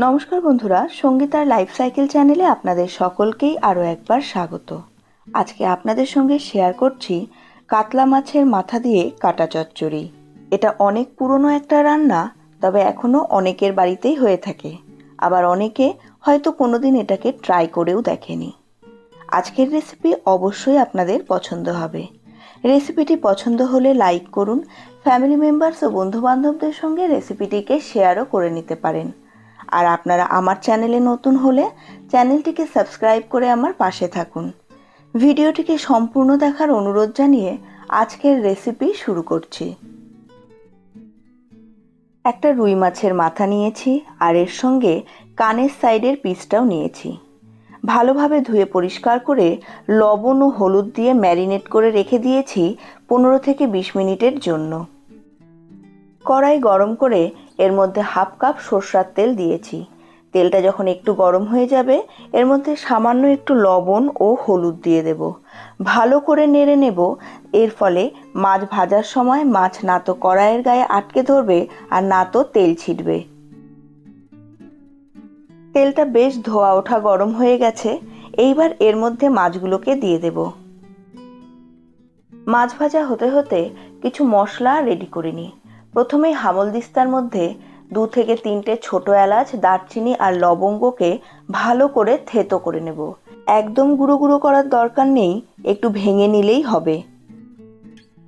নমস্কার বন্ধুরা, সঙ্গীতার life cycle চ্যানেলে আপনাদের সকলকেই আরও একবার স্বাগত। আজকে আপনাদের সঙ্গে শেয়ার করছি কাতলা মাছের মাথা দিয়ে কাটা চচ্চড়ি। এটা অনেক পুরনো একটা রান্না, তবে এখনও অনেকের বাড়িতেই হয়ে থাকে। আবার অনেকে হয়তো কোনোদিন এটাকে ট্রাই করেও দেখেনি। আজকের রেসিপি অবশ্যই আপনাদের পছন্দ হবে। রেসিপিটি পছন্দ হলে লাইক করুন ফ্যামিলি মেম্বার্স ও বন্ধুবান্ধবদের সঙ্গে রেসিপিটিকে শেয়ারও করে নিতে পারেন। আর আপনারা আমার চ্যানেলে নতুন হলে চ্যানেলটিকে সাবস্ক্রাইব করে আমার পাশে থাকুন। ভিডিওটিকে সম্পূর্ণ দেখার অনুরোধ জানিয়ে আজকের রেসিপি শুরু করছি। একটা রুই মাছের মাথা নিয়েছি আর এর সঙ্গে কানের সাইডের পিসটাও নিয়েছি। ভালোভাবে ধুয়ে পরিষ্কার করে লবণ ও হলুদ দিয়ে ম্যারিনেট করে রেখে দিয়েছি পনেরো থেকে বিশ মিনিটের জন্য। কড়াই গরম করে এর মধ্যে হাফ কাপ সর্ষার তেল দিয়েছি। তেলটা যখন একটু গরম হয়ে যাবে, এর মধ্যে সামান্য একটু লবণ ও হলুদ দিয়ে দেব। ভালো করে নেড়ে নেব। এর ফলে মাছ ভাজার সময় মাছ না তো কড়াইয়ের গায়ে আটকে ধরবে আর না তো তেল ছিটবে। তেলটা বেশ ধোয়া ওঠা গরম হয়ে গেছে। এইবার এর মধ্যে মাছগুলোকে দিয়ে দেব। মাছ ভাজা হতে হতে কিছু মশলা রেডি করে নিই। প্রথমেই হামল দিস্তার মধ্যে দু থেকে তিনটে ছোট এলাচ, দারচিনি আর লবঙ্গকে ভালো করে থেতো করে নেব। একদম গুঁড়ো গুঁড়ো করার দরকার নেই, একটু ভেঙে নিলেই হবে।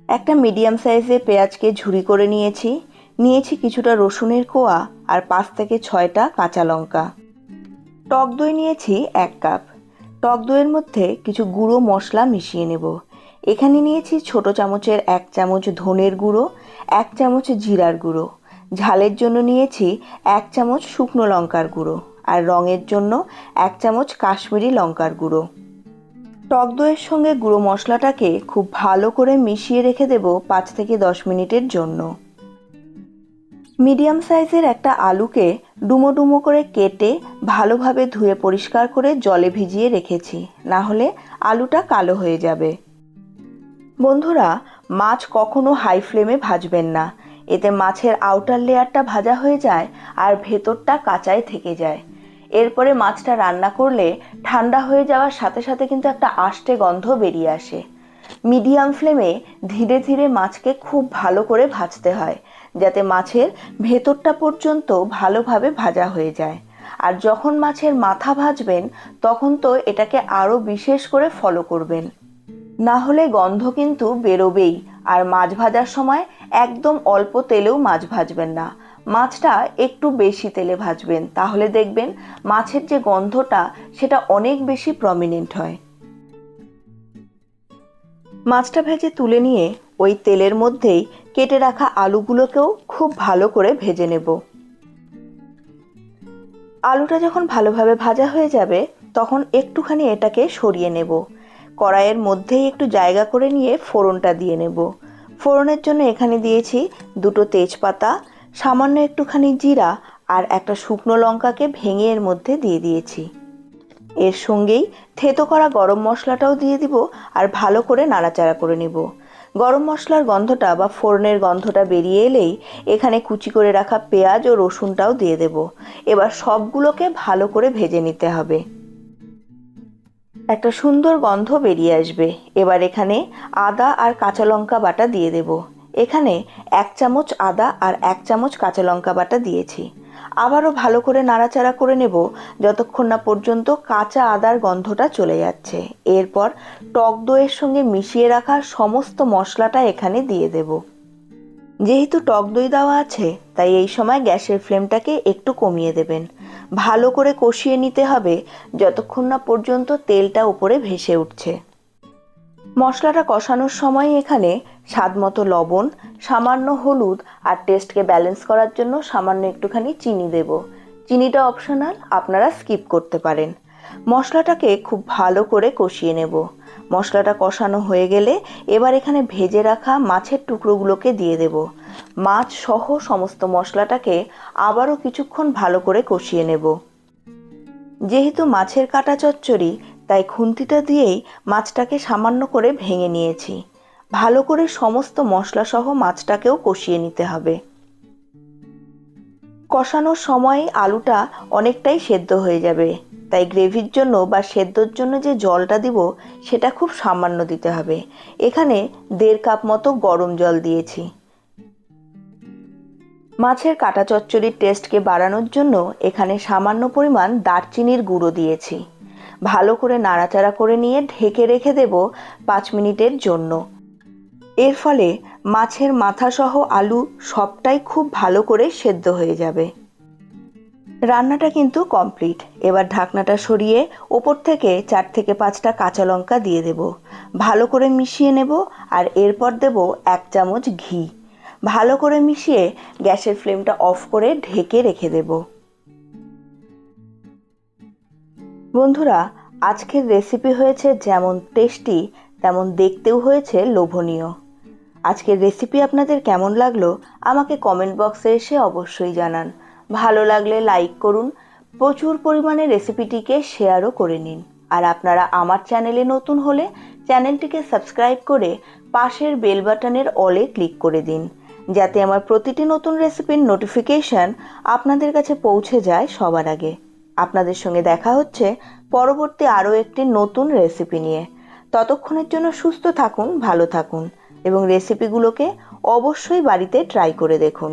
একটা মিডিয়াম সাইজের পেঁয়াজকে ঝুরি করে নিয়েছি। নিয়েছি কিছুটা রসুনের কোয়া আর পাঁচ থেকে ছয়টা কাঁচা লঙ্কা। টক দই নিয়েছি এক কাপ। টক দইয়ের মধ্যে কিছু গুঁড়ো মশলা মিশিয়ে নেব। এখানে নিয়েছি ছোট চামচের এক চামচ ধনের গুঁড়ো, এক চামচ জিরার গুঁড়ো। ঝালের জন্য নিয়েছি এক চামচ শুকনো লঙ্কার গুঁড়ো আর রঙের জন্য এক চামচ কাশ্মীরি লঙ্কার গুঁড়ো। টক দইয়ের সঙ্গে গুঁড়ো মশলাটাকে খুব ভালো করে মিশিয়ে রেখে দেব পাঁচ থেকে দশ মিনিটের জন্য। মিডিয়াম সাইজের একটা আলুকে ডুমো ডুমো করে কেটে ভালোভাবে ধুয়ে পরিষ্কার করে জলে ভিজিয়ে রেখেছি, না হলে আলুটা কালো হয়ে যাবে। বন্ধুরা, মাছ কখনো হাই ফ্লেমে ভাজবেন না। এতে মাছের আউটার লেয়ারটা ভাজা হয়ে যায় আর ভেতরটা কাঁচাই থেকে যায়। এরপরে মাছটা রান্না করলে ঠান্ডা হয়ে যাওয়ার সাথে সাথে কিন্তু একটা আষ্টে গন্ধ বেরিয়ে আসে। মিডিয়াম ফ্লেমে ধীরে ধীরে মাছকে খুব ভালো করে ভাজতে হয়, যাতে মাছের ভেতরটা পর্যন্ত ভালোভাবে ভাজা হয়ে যায়। আর যখন মাছের মাথা ভাজবেন, তখন তো এটাকে আরও বিশেষ করে ফলো করবেন। না হলে গন্ধ কিন্তু বেরোবেই। আর মাছ ভাজার সময় একদম অল্প তেলেও মাছ ভাজবেন না। মাছটা একটু বেশি তেলে ভাজবেন, তাহলে দেখবেন মাছের যে গন্ধটা, সেটা অনেক বেশি প্রমিনেন্ট হয়। মাছটা ভেজে তুলে নিয়ে ওই তেলের মধ্যেই কেটে রাখা আলুগুলোকেও খুব ভালো করে ভেজে নেব। আলুটা যখন ভালোভাবে ভাজা হয়ে যাবে, তখন একটুখানি এটাকে সরিয়ে নেব। কড়াইয়ের মধ্যেই একটু জায়গা করে নিয়ে ফোড়নটা দিয়ে নেব। ফোড়নের জন্য এখানে দিয়েছি দুটো তেজপাতা, সামান্য একটুখানি জিরা আর একটা শুকনো লঙ্কাকে ভেঙে এর মধ্যে দিয়ে দিয়েছি। এর সঙ্গেই থেতো করা গরম মশলাটাও দিয়ে দিব আর ভালো করে নাড়াচাড়া করে নেব। গরম মশলার গন্ধটা বা ফোড়নের গন্ধটা বেরিয়ে এলেই এখানে কুচি করে রাখা পেঁয়াজ ও রসুনটাও দিয়ে দেব। এবার সবগুলোকে ভালো করে ভেজে নিতে হবে। একটা সুন্দর গন্ধ বেরিয়ে আসবে। এবার এখানে আদা আর কাঁচা লঙ্কা বাটা দিয়ে দেব। এখানে এক চামচ আদা আর এক চামচ কাঁচা লঙ্কা বাটা দিয়েছি। আবারও ভালো করে নাড়াচাড়া করে নেব যতক্ষণ না পর্যন্ত কাঁচা আদার গন্ধটা চলে যাচ্ছে। এরপর টক দইয়ের সঙ্গে মিশিয়ে রাখা সমস্ত মশলাটা এখানে দিয়ে দেব। যেহেতু টক দই দেওয়া আছে, তাই এই সময় গ্যাসের ফ্লেমটাকে একটু কমিয়ে দেবেন। ভালো করে কষিয়ে নিতে হবে যতক্ষণ না পর্যন্ত তেলটা উপরে ভেসে উঠছে। মশলাটা কষানোর সময় এখানে স্বাদ মতো লবণ, সামান্য হলুদ আর টেস্টকে ব্যালেন্স করার জন্য সামান্য একটুখানি চিনি দেব। চিনিটা অপশনাল, আপনারা স্কিপ করতে পারেন। মশলাটাকে খুব ভালো করে কষিয়ে নেব। মশলাটা কষানো হয়ে গেলে এবার এখানে ভেজে রাখা মাছের টুকরোগুলোকে দিয়ে দেব। মাছ সহ সমস্ত মশলাটাকে আবারও কিছুক্ষণ ভালো করে কষিয়ে নেব। যেহেতু মাছের কাটা চচ্চড়ি, তাই খুন্তিটা দিয়েই মাছটাকে সামান্য করে ভেঙে নিয়েছি। ভালো করে সমস্ত মশলা সহ মাছটাকেও কষিয়ে নিতে হবে। কষানোর সময় আলুটা অনেকটাই সেদ্ধ হয়ে যাবে, তাই গ্রেভির জন্য বা সেদ্ধর জন্য যে জলটা দিব, সেটা খুব সামান্য দিতে হবে। এখানে দেড় কাপ মতো গরম জল দিয়েছি। মাছের কাটা চচ্চড়ির টেস্টকে বাড়ানোর জন্য এখানে সামান্য পরিমাণ দারচিনির গুঁড়ো দিয়েছি। ভালো করে নাড়াচাড়া করে নিয়ে ঢেকে রেখে দেব পাঁচ মিনিটের জন্য। এর ফলে মাছের মাথাসহ আলু সবটাই খুব ভালো করে সেদ্ধ হয়ে যাবে। রান্নাটা কিন্তু কমপ্লিট। এবার ঢাকনাটা সরিয়ে ওপর থেকে চার থেকে পাঁচটা কাঁচা লঙ্কা দিয়ে দেব। ভালো করে মিশিয়ে নেব আর এরপর দেব এক চামচ ঘি। ভালো করে মিশিয়ে গ্যাসের ফ্লেমটা অফ করে ঢেকে রেখে দেব। বন্ধুরা, আজকের রেসিপি হয়েছে যেমন টেস্টি, তেমন দেখতেও হয়েছে লোভনীয়। আজকের রেসিপি আপনাদের কেমন লাগল আমাকে কমেন্ট বক্সে এসে অবশ্যই জানান। ভালো লাগলে লাইক করুন, প্রচুর পরিমাণে রেসিপিটিকে শেয়ারও করে নিন। আর আপনারা আমার চ্যানেলে নতুন হলে চ্যানেলটিকে সাবস্ক্রাইব করে পাশের বেল বাটনের অলে ক্লিক করে দিন। যাতে আমার প্রতিটি নতুন রেসিপির নোটিফিকেশন আপনাদের কাছে পৌঁছে যায় সবার আগে। আপনাদের সঙ্গে দেখা হচ্ছে পরবর্তী আরও একটি নতুন রেসিপি নিয়ে। ততক্ষণের জন্য সুস্থ থাকুন, ভালো থাকুন এবং রেসিপিগুলোকে অবশ্যই বাড়িতে ট্রাই করে দেখুন।